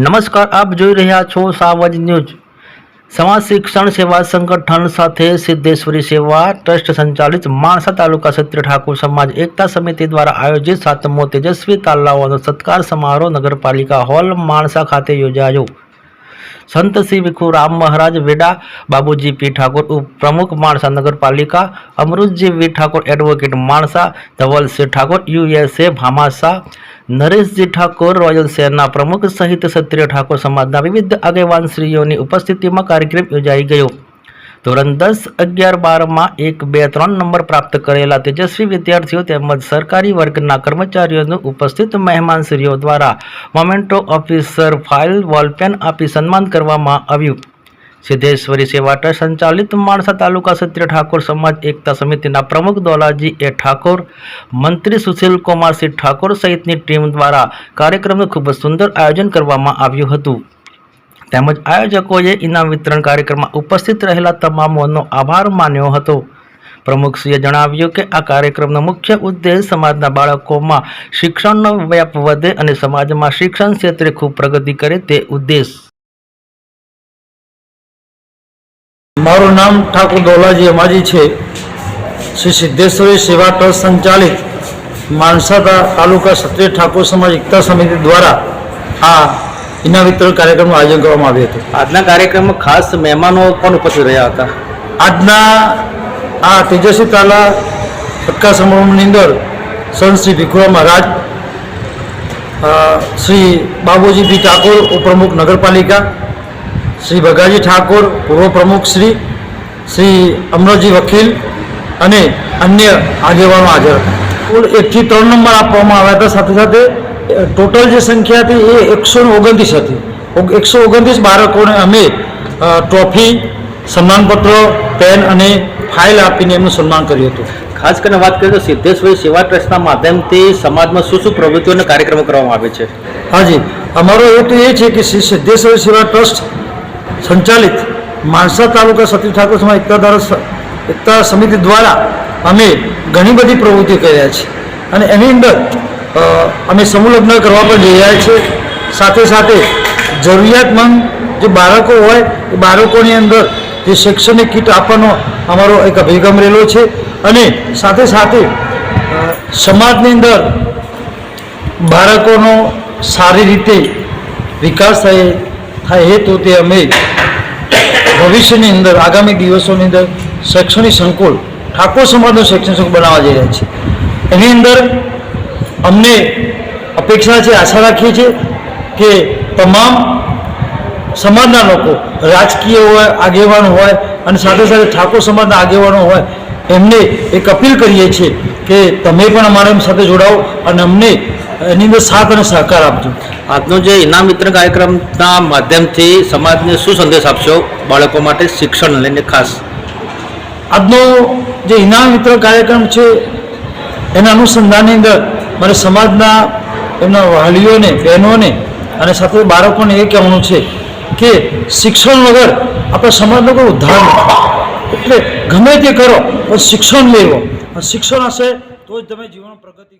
નમસ્કાર આપ જોઈ રહ્યા છો સાવજ ન્યૂઝ. સમાજ શિક્ષણ સેવા સંગઠન સાથે સિદ્ધેશ્વરી સેવા ટ્રસ્ટ સંચાલિત માણસા તાલુકા ક્ષત્રિય ઠાકોર સમાજ એકતા સમિતિ દ્વારા આયોજિત સાતમો તેજસ્વી તાલાઓનો સત્કાર સમારોહ નગરપાલિકા હોલ માણસા ખાતે યોજાયો. સંત શ્રી વિખુ રામ મહારાજ, વેડા બાબુજી પી ઠાકોર, ઉપપ્રમુખ માણસા નગરપાલિકા, Amrutji V Thakor advocate Mansa, Dhavalsinh Thakor USA Bhamasa Nareshji Thakor royal શહેરના પ્રમુખ સહિત ક્ષત્રિય ઠાકોર સમાજના વિવિધ આગેવાનશ્રીઓની ઉપસ્થિતિમાં કાર્યક્રમ યોજાઈ ગયો. ધોરણ દસ, અગિયાર, બારમાં, એક, બે, ત્રણ નંબર પ્રાપ્ત કરેલા તેજસ્વી વિદ્યાર્થીઓ તેમજ સરકારી વર્ગના કર્મચારીઓનું ઉપસ્થિત મહેમાનશ્રીઓ દ્વારા મોમેન્ટો ઓફિસર ફાઇલ વોલપેન આપી સન્માન કરવામાં આવ્યું. સિદ્ધેશ્વરી સેવા ટ્રસ્ટ સંચાલિત માણસા તાલુકા ક્ષત્રિય ઠાકોર સમાજ એકતા સમિતિના પ્રમુખ દોલાજી એ ઠાકોર, મંત્રી સુશીલ કુમારસિંહ ઠાકોર સહિતની ટીમ દ્વારા કાર્યક્રમનું ખૂબ જ સુંદર આયોજન કરવામાં આવ્યું હતું. તેમજ આયોજકોએ ઇનામ વિતરણ કાર્યક્રમમાં ઉપસ્થિત રહેલા તમામોનો આભાર માન્યો હતો. પ્રમુખશ્રીએ જણાવ્યું કે આ કાર્યક્રમનો મુખ્ય ઉદ્દેશ સમાજના બાળકોમાં શિક્ષણનો વ્યાપ વધે અને સમાજમાં શિક્ષણ ક્ષેત્રે ખૂબ પ્રગતિ કરે તે ઉદ્દેશ મારું નામ ઠાકોર દોલાજી અમાજી છે. શ્રી સિદ્ધેશ્વરી સેવા ટ્રસ્ટ સંચાલિત માણસાતા તાલુકા ક્ષત્રિય ઠાકોર સમાજ એકતા સમિતિ દ્વારા આ ઇનામ વિતરણ કાર્યક્રમનું આયોજન કરવામાં આવ્યું હતું. આજના કાર્યક્રમમાં ખાસ મહેમાનો પણ ઉપસ્થિત રહ્યા હતા? આજના આ તેજસ્વી તાલા સત્કાર સમારોહની અંદર સંત શ્રી ભીખુરા મહારાજ શ્રી બાબુજી બી ઠાકોર ઉપપ્રમુખ નગરપાલિકા શ્રી ભગાજી ઠાકોર પૂર્વ પ્રમુખ શ્રી શ્રી અમરોજી વકીલ અને અન્ય આગેવાનો હાજર હતા. કુલ એકથી ત્રણ નંબર આપવામાં આવ્યા હતા. સાથે સાથે ટોટલ જે સંખ્યા હતી એ એકસો ઓગણત્રીસ હતી. એકસો ઓગણત્રીસ બાળકોને અમે ટ્રોફી સન્માનપત્રો પેન અને ફાઇલ આપીને એમનું સન્માન કર્યું હતું. ખાસ કરીને વાત કરીએ તો સિદ્ધેશ્વરી સેવા ટ્રસ્ટના માધ્યમથી સમાજમાં શું શું પ્રવૃત્તિઓ અને કાર્યક્રમો કરવામાં આવે છે? હાજી અમારો હેતુ એ છે કે શ્રી સિદ્ધેશ્વર સેવા ટ્રસ્ટ સંચાલિત માણસા તાલુકા સતી ઠાકોર સમાજ એકતા એકતા સમિતિ દ્વારા અમે ઘણી બધી પ્રવૃત્તિ કર્યા છે. અને એની અંદર અમે સમૂહ લગ્ન કરવા પણ જઈ રહ્યા છીએ. સાથે સાથે જરૂરિયાતમંદ જે બાળકો હોય, એ બાળકોની અંદર જે શૈક્ષણિક કીટ આપવાનો અમારો એક અભિગમ રહેલો છે. અને સાથે સાથે સમાજની અંદર બાળકોનો સારી રીતે વિકાસ થાય થાય હેતુ તે અમે ભવિષ્યની અંદર, આગામી દિવસોની અંદર શૈક્ષણિક સંકુલ, ઠાકોર સમાજનું શૈક્ષણિક સંકુલ બનાવવા જઈ રહ્યા છીએ. એની અંદર અમને અપેક્ષા છે, આશા રાખીએ છીએ કે તમામ સમાજના લોકો, રાજકીય હોય, આગેવાન હોય અને સાથે સાથે ઠાકોર સમાજના આગેવાનો હોય, એમને એક અપીલ કરીએ છીએ કે તમે પણ અમારા સાથે જોડાઓ અને અમને એની અંદર સાથ અને સહકાર આપજો. આજનો જે ઇનામ વિતરણ કાર્યક્રમના માધ્યમથી સમાજને શું સંદેશ આપશો બાળકો માટે શિક્ષણ લઈને ખાસ? આજનો જે ઇનામ વિતરણ કાર્યક્રમ છે એના અનુસંધાનની અંદર મારે સમાજના એમના વાલીઓને બહેનોને અને સાથે બાળકોને એ કહેવાનું છે કે શિક્ષણ વગર આપણા સમાજનો કોઈ ઉદ્ધાર નથી. એટલે ગમે તે કરો પણ શિક્ષણ લેવો. શિક્ષણ હશે તો જ તમે જીવન પ્રગતિ